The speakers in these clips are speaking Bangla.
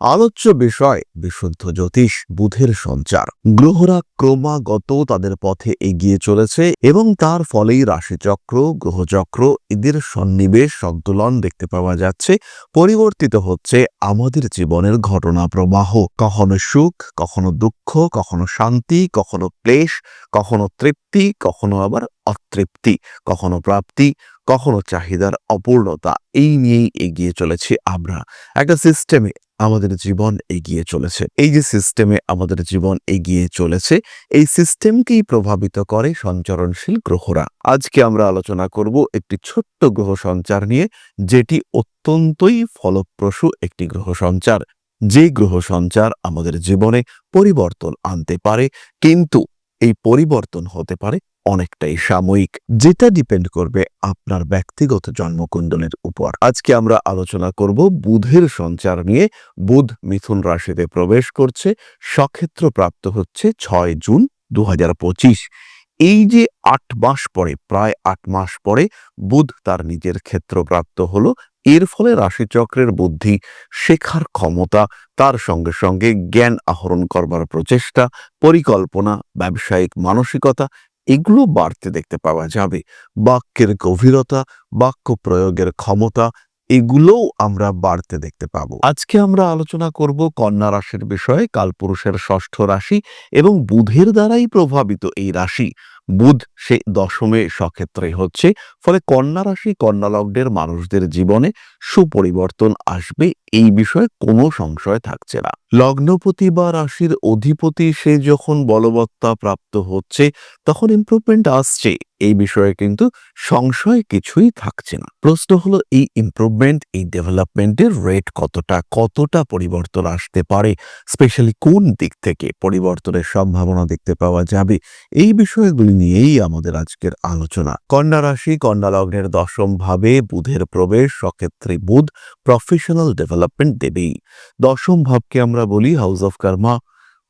আলোচ্য বিষয়, বিশুদ্ধ জ্যোতিষ, বুধের সঞ্চার। গ্রহরা ক্রমাগত তাদের পথে এগিয়ে চলেছে এবং তার ফলেই রাশিচক্র, গ্রহচক্র, এদের সন্নিবেশ, সন্তুলন দেখতে পাওয়া যাচ্ছে, পরিবর্তিত হচ্ছে আমাদের জীবনের ঘটনা প্রবাহ। কখনো সুখ, কখনো দুঃখ, কখনো শান্তি, কখনো ক্লেশ, কখনো তৃপ্তি, কখনো আবার অতৃপ্তি, কখনো প্রাপ্তি, কখনো চাহিদার অপূর্ণতা। এই নিয়েই এগিয়ে চলেছি আমরা। একটা সিস্টেমে আমাদের জীবন এগিয়ে চলেছে। এই যে সিস্টেমে আমাদের জীবন এগিয়ে চলেছে, এই সিস্টেমকেই প্রভাবিত করে সঞ্চরণশীল গ্রহরা? আজকে আমরা আলোচনা করব একটি ছোট্ট গ্রহ সঞ্চার নিয়ে, যেটি অত্যন্তই ফলপ্রসূ একটি গ্রহ সঞ্চার। যে গ্রহ সঞ্চার আমাদের জীবনে পরিবর্তন আনতে পারে, কিন্তু এই পরিবর্তন হতে পারে অনেকটাই সাময়িক, যেটা ডিপেন্ড করবে আপনার ব্যক্তিগত জন্মকুণ্ডলের উপর। আজকে আমরা আলোচনা করব বুধের সঞ্চার নিয়ে। বুধ মিথুন রাশিতে প্রবেশ করছে, সক্ষেত্র প্রাপ্ত হচ্ছে ছয় জুন দু হাজার পঁচিশ। এই যে আট মাস পরে, প্রায় আট মাস পরে বুধ তার নিজের ক্ষেত্র প্রাপ্ত হলো, এর ফলে রাশিচক্রের বুদ্ধি, শেখার ক্ষমতা, তার সঙ্গে সঙ্গে জ্ঞান আহরণ করবার প্রচেষ্টা, পরিকল্পনা, ব্যবসায়িক মানসিকতা এগুলো বাড়তে দেখতে পাওয়া যাবে। বাক্যের গভীরতা, বাক্য প্রয়োগের ক্ষমতা, এগুলোও আমরা বাড়তে দেখতে পাব। আজকে আমরা আলোচনা করব কন্যা রাশির বিষয়ে, কালপুরুষের ষষ্ঠ রাশি এবং বুধের দ্বারাই প্রভাবিত এই রাশি। বুধ সে দশমে সক্ষেত্রে হচ্ছে, ফলে কন্যা রাশি, কন্যা লগ্নের মানুষদের জীবনে সুপরিবর্তন আসবে, এই বিষয়ে কোনো সংশয় থাকছে না। লগ্নপতি বা রাশির অধিপতি সে যখন বলবত্তা প্রাপ্ত হচ্ছে, তখন ইম্প্রুভমেন্ট আসছে। এই বিষয়ে কিন্তু সংশয় কিছুই থাকছে না। প্রশ্ন হলো, এই ইমপ্রুভমেন্ট এই ডেভেলপমেন্টের রেট কতটা কতটা পরিবর্তন আসতে পারে? স্পেশালি কোন দিক থেকে পরিবর্তনের সম্ভাবনা দেখতে পাওয়া যাবে? এই বিষয়গুলি নিয়েই আমাদের আজকের আলোচনা। কন্যা রাশি, কন্যা লগ্নের দশম ভাবে বুধের প্রবেশ, সক্ষেত্রে বুধ প্রফেশনাল ডেভেলপমেন্ট দেবেই। দশম ভাবকে আমরা বলি হাউস অফ কর্মা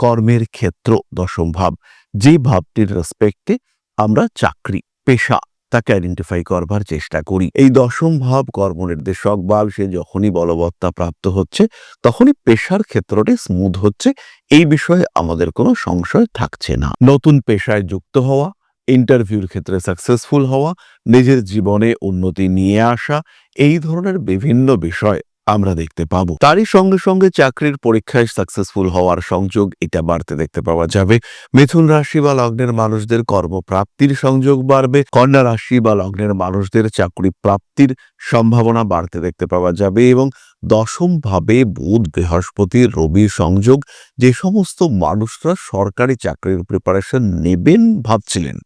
কর্মের ক্ষেত্র দশম ভাব। যে ভাবটির রেসপেক্টে আমরা চাকরি, পেশা তাকে আইডেন্টিফাই করবার চেষ্টা করি। এই দশম ভাব কর্মনির্দেশক ভাব সে যখনই বলবত্তা প্রাপ্ত হচ্ছে, তখনই পেশার ক্ষেত্রটি স্মুথ হচ্ছে। এই বিষয়ে আমাদের কোনো সংশয় থাকছে না। নতুন পেশায় যুক্ত হওয়া ইন্টারভিউর ক্ষেত্রে সাকসেসফুল হওয়া, নিজের জীবনে উন্নতি নিয়ে আসা, এই ধরনের বিভিন্ন বিষয় আমরা দেখতে পাবো। তারই সঙ্গে সঙ্গে চাকরির পরীক্ষায় সাকসেসফুল হওয়ার সংযোগ এটা বাড়তে দেখতে পাওয়া যাবে। মিথুন রাশি বা লগ্নের মানুষদের কর্মপ্রাপ্তির সংযোগ বাড়বে। কন্যা রাশি বা লগ্নের মানুষদের চাকরি প্রাপ্তির সম্ভাবনা বাড়তে দেখতে পাওয়া যাবে এবং দশম ভাবে বুধ, বৃহস্পতি, রবি সংযোগ যে সমস্ত মানুষরা সরকারি চাকরির প্রিপারেশন নেবেন ভাবছিলেন।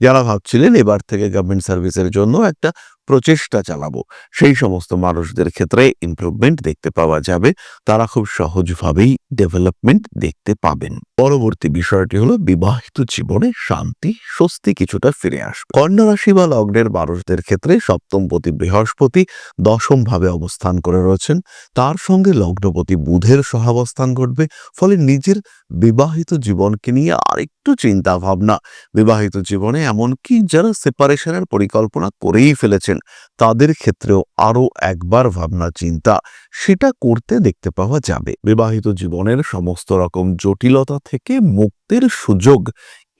যারা ভাবছিলেন এবার থেকে গভর্নমেন্ট সার্ভিসের জন্য একটা প্রচেষ্টা চালাবো। সেই সমস্ত মানুষদের ক্ষেত্রে ইমপ্রুভমেন্ট দেখতে পাওয়া যাবে। তারা খুব সহজভাবেই ডেভেলপমেন্ট দেখতে পাবেন। পরবর্তী বিষয়টি হলো বিবাহিত জীবনে শান্তি, স্বস্তি কিছুটা ফিরে আসবে। কন্যা রাশি বা লগ্নের মানুষদের ক্ষেত্রে সপ্তমপতি বৃহস্পতি দশম ভাবে অবস্থান করে রয়েছেন। তার সঙ্গে লগ্নপতি বুধের সহাবস্থান ঘটবে। ফলে নিজের বিবাহিত জীবনকে নিয়ে আরেকটু চিন্তা ভাবনা বিবাহিত জীবনে এমনকি যারা সেপারেশনের পরিকল্পনা করেই ফেলেছেন তাদের ক্ষেত্রেও আরও একবার ভাবনা চিন্তা, সেটা করতে দেখতে পাওয়া যাবে। বিবাহিত জীবনের সমস্ত রকম জটিলতা থেকে মুক্তির সুযোগ,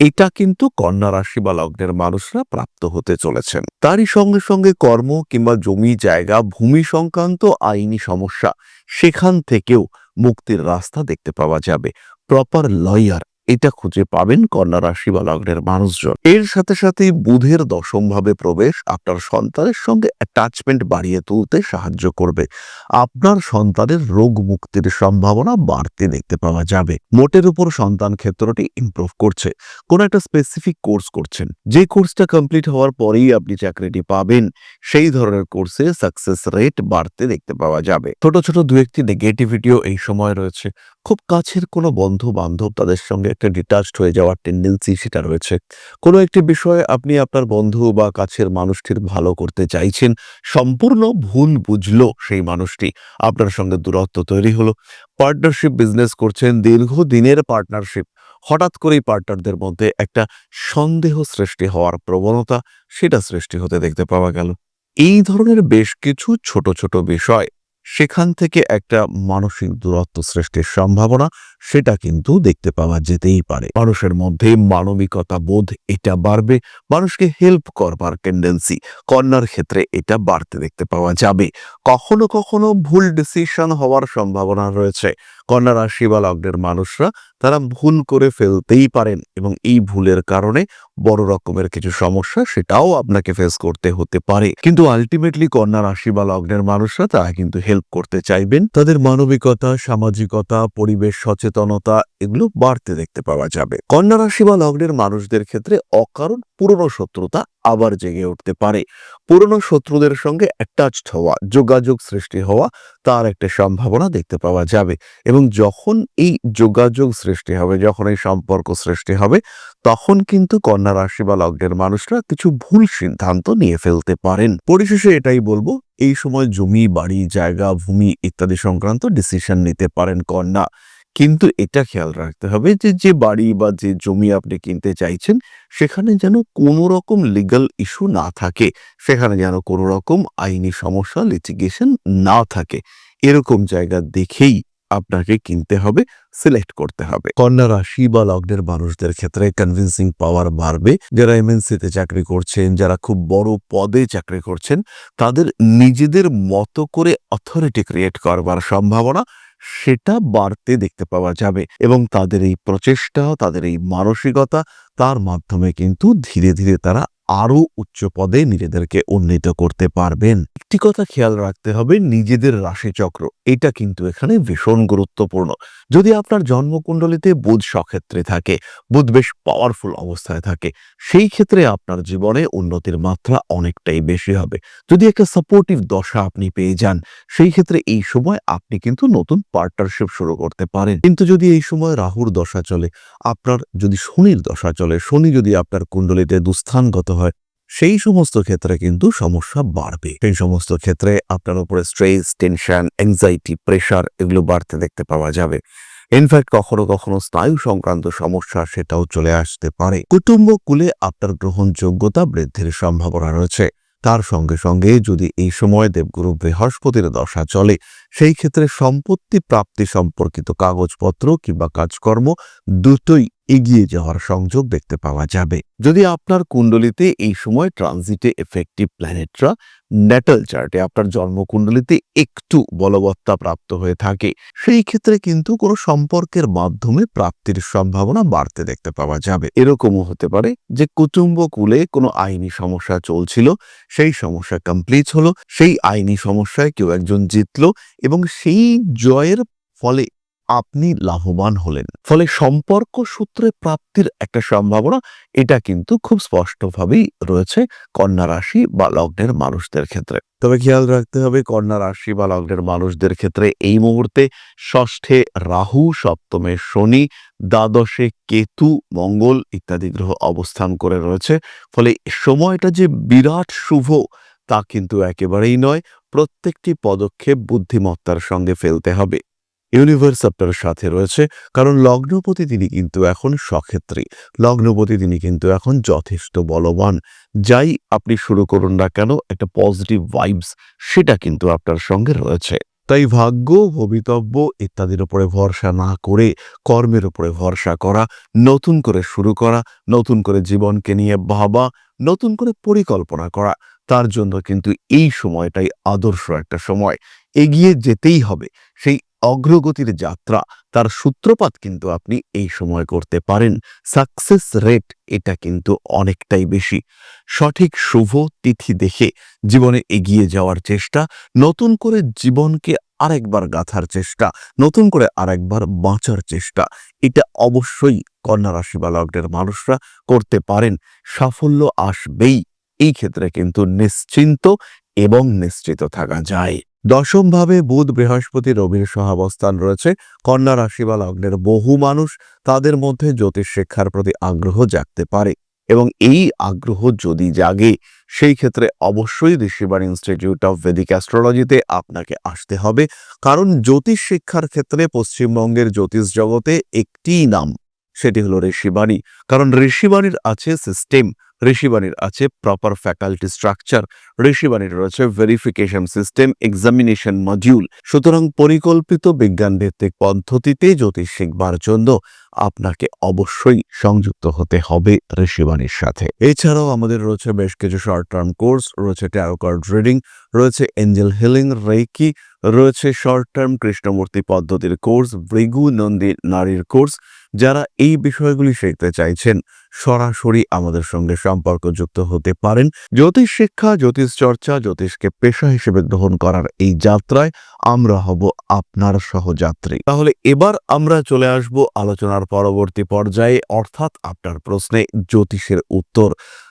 এটা কিন্তু কন্যা রাশি বা লগ্নের মানুষরা প্রাপ্ত হতে চলেছেন। তারই সঙ্গে সঙ্গে কর্ম কিংবা জমি, জায়গা, ভূমি সংক্রান্ত আইনি সমস্যা, সেখান থেকেও মুক্তির রাস্তা দেখতে পাওয়া যাবে। প্রপার লয়ার এটা খুঁজে পাবেন কন্যা রাশি বা লগ্নের মানুষজন। এর সাথে সাথে বুধের দশম ভাবে প্রবেশ আপনার সন্তানের সঙ্গে অ্যাটাচমেন্ট বাড়িয়ে তুলতে সাহায্য করবে। আপনার সন্তানের রোগ মুক্তির সম্ভাবনা বাড়তে দেখতে পাওয়া যাবে। মোটের উপর সন্তান ক্ষেত্রটি ইমপ্রুভ করছে। কোন একটা স্পেসিফিক কোর্স করছেন। যে কোর্সটা কমপ্লিট হওয়ার পরেই আপনি চাকরিটি পাবেন। সেই ধরনের কোর্সে সাকসেস রেট বাড়তে দেখতে পাওয়া যাবে। ছোট ছোট দু একটি নেগেটিভিটিও এই সময় রয়েছে। খুব কাছের কোনো বন্ধু বান্ধব তাদের সঙ্গে একটা ডিটাচড হয়ে যাওয়ার টেন্ডেন্সি সেটা রয়েছে। কোনো একটি বিষয়ে আপনি আপনার বন্ধু বা কাছের মানুষটির ভালো করতে চাইছেন, সম্পূর্ণ ভুল বুঝলো সেই মানুষটি, আপনার সঙ্গে দূরত্ব তৈরি হলো। পার্টনারশিপ বিজনেস করছেন, দীর্ঘদিনের পার্টনারশিপ হঠাৎ করেই পার্টনারদের মধ্যে একটা সন্দেহ সৃষ্টি হওয়ার প্রবণতা, সেটা সৃষ্টি হতে দেখতে পাওয়া গেল। এই ধরনের বেশ কিছু ছোট ছোট বিষয় সেখান থেকে একটা মানসিক দূরত্ব সৃষ্টির সম্ভাবনা সেটা কিন্তু দেখতে পাওয়া যেতেই পারে। মানুষের মধ্যে মানবিকতা বোধ এটা বাড়বে, মানুষকে হেল্প করবার টেন্ডেন্সি কন্যার ক্ষেত্রে এটা বাড়তে দেখতে পাওয়া যাবে। কখনো কখনো ভুল ডিসিশন হওয়ার সম্ভাবনা রয়েছে। কন্যা রাশি বা লগ্নের মানুষরা তারা ভুল করে ফেলতেই পারেন এবং এই ভুলের কারণে বড় রকমের কিছু সমস্যা সেটাও আপনাকে ফেস করতে হতে পারে। কিন্তু আলটিমেটলি কন্যা রাশি বা লগ্নের মানুষরা তারা কিন্তু হেল্প করতে চাইবেন। তাদের মানবিকতা, সামাজিকতা, পরিবেশ সচেতনতা এগুলো বাড়তে দেখতে পাওয়া যাবে। কন্যা রাশি বা লগ্নের মানুষদের ক্ষেত্রে অকারণ পুরনো শত্রুতা আবার জেগে উঠতে পারে। পুরনো শত্রুদের সঙ্গে অ্যাটাচড হওয়া, যোগাযোগ সৃষ্টি হওয়া তার একটা সম্ভাবনা দেখতে পাওয়া যাবে এবং যখন এই যোগাযোগ সৃষ্টি হবে, যখন এই সম্পর্ক সৃষ্টি হবে, তখন কিন্তু কন্যা রাশি বা লগ্নের মানুষরা কিছু ভুল সিদ্ধান্ত নিয়ে ফেলতে পারেন। পরিশেষে এটাই বলব, এই সময় জমি, বাড়ি, জায়গা, ভূমি ইত্যাদি সংক্রান্ত ডিসিশন নিতে পারেন কন্যা। কিন্তু এটা খেয়াল রাখতে হবে যে যে বাড়ি বা যে জমি আপনি কিনতে চাইছেন, সেখানে যেন কোনো রকম লিগাল ইস্যু না থাকে। সেখানে যেন কোনো রকম আইনি সমস্যা লিটিগেশন না থাকে। এরকম জায়গা দেখেই আপনাকে কিনতে হবে সিলেক্ট করতে হবে। কন্যা রাশি বা লগ্নের মানুষদের ক্ষেত্রে কনভিন্সিং পাওয়ার বাড়বে। যারা এমএনসিতে চাকরি করছেন, যারা খুব বড় পদে চাকরি করছেন, তাদের নিজেদের মতো করে অথরিটি ক্রিয়েট করবার সম্ভাবনা সেটা বাড়তে দেখতে পাওয়া যাবে এবং তাদের এই প্রচেষ্টা, তাদের এই মানসিকতা, তার মাধ্যমে কিন্তু ধীরে ধীরে তারা আরও উচ্চ পদে নিজেদেরকে উন্নীত করতে পারবেন। একটি কথা খেয়াল রাখতে হবে, নিজেদের রাশিচক্র, এটা কিন্তু এখানে ভীষণ গুরুত্বপূর্ণ। যদি আপনার জন্মকুণ্ডলিতে বুধ সক্ষেত্রে থাকে, বুধ বেশ পাওয়ারফুল অবস্থায় থাকে, সেই ক্ষেত্রে আপনার জীবনে উন্নতির মাত্রা অনেকটাই বেশি হবে। যদি একটা সাপোর্টিভ দশা আপনি পেয়ে যান, সেই ক্ষেত্রে এই সময় আপনি কিন্তু নতুন পার্টনারশিপ শুরু করতে পারেন। কিন্তু যদি এই সময় রাহুর দশা চলে, আপনার যদি শনির দশা চলে, শনি যদি আপনার কুণ্ডলিতে দুস্থানগত সেই সমস্ত ক্ষেত্রে কিন্তু সমস্যা বাড়বে। সেই সমস্ত ক্ষেত্রে আপনার উপরে স্ট্রেস টেনশন অ্যাংজাইটি প্রেশার এগুলো বাড়তে দেখতে পাওয়া যাবে। ইনফ্যাক্ট কখনো কখনো স্নায়ু সংক্রান্ত সমস্যা সেটাও চলে আসতে পারে। কুটুম্ব কুলে আপনার গ্রহণযোগ্যতা বৃদ্ধির সম্ভাবনা রয়েছে। তার সঙ্গে সঙ্গে যদি এই সময় দেবগুরু বৃহস্পতির দশা চলে, সেই ক্ষেত্রে সম্পত্তি প্রাপ্তি সম্পর্কিত কাগজপত্র কিংবা কাজকর্ম দুটোই এগিয়ে যাওয়ার সংযোগ দেখতে পাওয়া যাবে। যদি আপনার কুণ্ডলিতে এই সময় ট্রানজিটে এফেক্টিভ প্ল্যানেটরা ন্যাটাল চার্টে আপনার জন্মকুণ্ডলিতে একটু বলবত্তা প্রাপ্ত হয়ে থাকে, সেই ক্ষেত্রে কিন্তু কোনো সম্পর্কের মাধ্যমে প্রাপ্তির সম্ভাবনা বাড়তে দেখতে পাওয়া যাবে। এরকমও হতে পারে যে কুটুম্ব কুলে কোনো আইনি সমস্যা চলছিল, সেই সমস্যা কমপ্লিট হলো, সেই আইনি সমস্যায় কেউ একজন জিতলো এবং সেই জয়ের ফলে আপনি লাভবান হলেন। ফলে সম্পর্ক সূত্রে প্রাপ্তির একটা সম্ভাবনা, এটা কিন্তু খুব স্পষ্টভাবেই রয়েছে কন্যা রাশি বা লগ্নের মানুষদের ক্ষেত্রে। তবে খেয়াল রাখতে হবে, কন্যা রাশি বা লগ্নের মানুষদের ক্ষেত্রে এই মুহূর্তে ষষ্ঠে রাহু, সপ্তমে শনি, দ্বাদশে কেতু, মঙ্গল ইত্যাদি গ্রহ অবস্থান করে রয়েছে। ফলে সময়টা যে বিরাট শুভ, তা কিন্তু একেবারেই নয়। প্রত্যেকটি পদক্ষেপ বুদ্ধিমত্তার সঙ্গে ফেলতে হবে। ইউনিভার্স আপনার সাথে রয়েছে, কারণ লগ্নপতি তিনি কিন্তু এখন সক্ষেত্রী। লগ্নপতি তিনি কিন্তু এখন যথেষ্ট বলবান। যাই আপনি শুরু করুন না কেন, একটা পজিটিভ ভাইবস সেটা কিন্তু আপনার সঙ্গে রয়েছে। তাই ভাগ্য, ভবিতব্য ইত্যাদির উপরে ভরসা না করে কর্মের উপরে ভরসা করা, নতুন করে শুরু করা, নতুন করে জীবনকে নিয়ে ভাবা, নতুন করে পরিকল্পনা করা, তার জন্য কিন্তু এই সময়টাই আদর্শ একটা সময়। এগিয়ে যেতেই হবে, সেই অগ্রগতির যাত্রা, তার সূত্রপাত কিন্তু আপনি এই সময় করতে পারেন। সাকসেস রেট এটা কিন্তু অনেকটাই বেশি। সঠিক শুভ তিথি দেখে জীবনে এগিয়ে যাওয়ার চেষ্টা, নতুন করে জীবনকে আরেকবার গাঁথার চেষ্টা, নতুন করে আরেকবার বাঁচার চেষ্টা, এটা অবশ্যই কন্যা রাশি বা লগ্নের মানুষরা করতে পারেন। সাফল্য আসবেই, এই ক্ষেত্রে কিন্তু নিশ্চিন্ত এবং নিশ্চিত থাকা যায়। দশমভাবে বুধ, বৃহস্পতি, রবির সহাবস্থান রয়েছে। কন্যা রাশি বা লগ্নের বহু মানুষ তাদের মধ্যে জ্যোতিষ শিক্ষার প্রতি আগ্রহ জাগতে পারে এবং এই আগ্রহ যদি জাগে, সেই ক্ষেত্রে অবশ্যই ঋষিবার ইনস্টিটিউট অফ ভেদিক অ্যাস্ট্রোলজিতে আপনাকে আসতে হবে। কারণ জ্যোতিষ শিক্ষার ক্ষেত্রে পশ্চিমবঙ্গের জ্যোতিষ জগতে একটিই নাম, সেটি হলো ঋষিবাণী। কারণ ঋষিবাণীর আছে সিস্টেম ঋষিবাণীর আছে প্রপার ফ্যাকাল্টি স্ট্রাকচার ঋষিবাণীর রয়েছে ভেরিফিকেশন সিস্টেম এক্সামিনেশন মডিউল সুতরাং পরিকল্পিত বিজ্ঞান ভিত্তিক পদ্ধতিতে জ্যোতিষ শিখবার জন্য আপনাকে অবশ্যই সংযুক্ত হতে হবে ঋষিবাণীর সাথে। এছাড়াও আমাদের রয়েছে বেশ কিছু শর্ট টার্ম কোর্স রয়েছে ট্যারো কার্ড রিডিং রয়েছে এঞ্জেল হিলিং রেকি রয়েছে শর্ট টার্ম কৃষ্ণমূর্তি পদ্ধতির কোর্স ভৃগু নন্দী নারীর কোর্স যারা এই বিষয়গুলি শিখতে চাইছেন, সরাসরি আমাদের সঙ্গে সম্পর্কযুক্ত হতে পারেন। জ্যোতিষ শিক্ষা, জ্যোতিষ চর্চা, জ্যোতিষকে পেশা হিসেবে গ্রহণ করার এই যাত্রায় আমরা হব আপনার সহযাত্রী। তাহলে এবার আমরা চলে আসব আলোচনার পরবর্তী পর্যায়ে অর্থাৎ আপনার প্রশ্নে জ্যোতিষের উত্তর।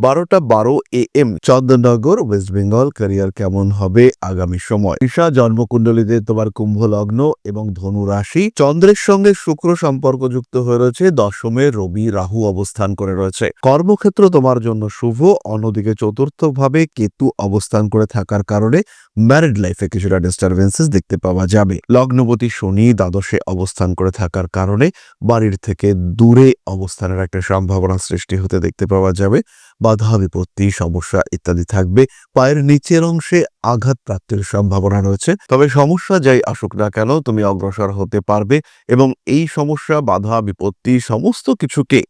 বারোটা বারো A M Chandernagore West Bengal career কেমন হবে আগামী সময়? নিশা জন্মকুণ্ডলীতে তোমার কুম্ভ লগ্ন এবং ধনু রাশি। চন্দ্রের সঙ্গে শুক্র সম্পর্ক যুক্ত হয়ে রয়েছে। দশমে রবি রাহু অবস্থান করে রয়েছে। কর্মক্ষেত্র তোমার জন্য শুভ। অন্যদিকে চতুর্থ ভাবে কেতু অবস্থান করে থাকার কারণে ম্যারিড লাইফে কিছুটা ডিস্টারবেন্সেস দেখতে পাওয়া যাবে। লগ্নবতী শনি দ্বাদশে অবস্থান করে থাকার কারণে বাড়ির থেকে দূরে অবস্থানের একটা সম্ভাবনা সৃষ্টি হতে দেখতে পাওয়া যাবে। বাধা, বিপত্তি, সমস্যা ইত্যাদি থাকবে। পায়ের নিচের অংশে আঘাত প্রাপ্তির সম্ভাবনা রয়েছে। তবে সমস্যা যাই আসুক না কেন, তুমি অগ্রসর হতে পারবে এবং এই সমস্যা, বাধা, বিপত্তি সমস্ত কিছুকে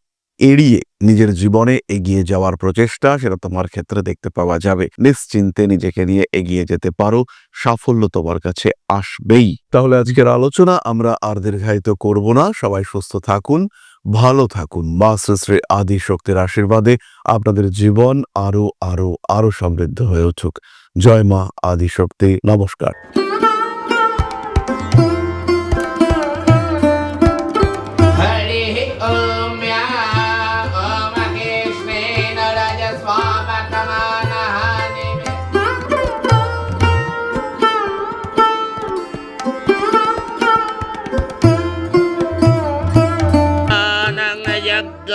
এড়িয়ে নিজের জীবনে এগিয়ে যাওয়ার প্রচেষ্টা, সেটা তোমার ক্ষেত্রে দেখতে পাওয়া যাবে। নিশ্চিন্তে নিজেকে নিয়ে এগিয়ে যেতে পারো। সাফল্য তোমার কাছে আসবেই। তাহলে আজকের আলোচনা আমরা আর দীর্ঘায়িত করব না। সবাই সুস্থ থাকুন। ভালো থাকুন। মা শ্রী আদি শক্তির আশীর্বাদে আপনাদের জীবন আরও আরও আরও সমৃদ্ধ হয়ে উঠুক। জয় মা আদি শক্তি। নমস্কার।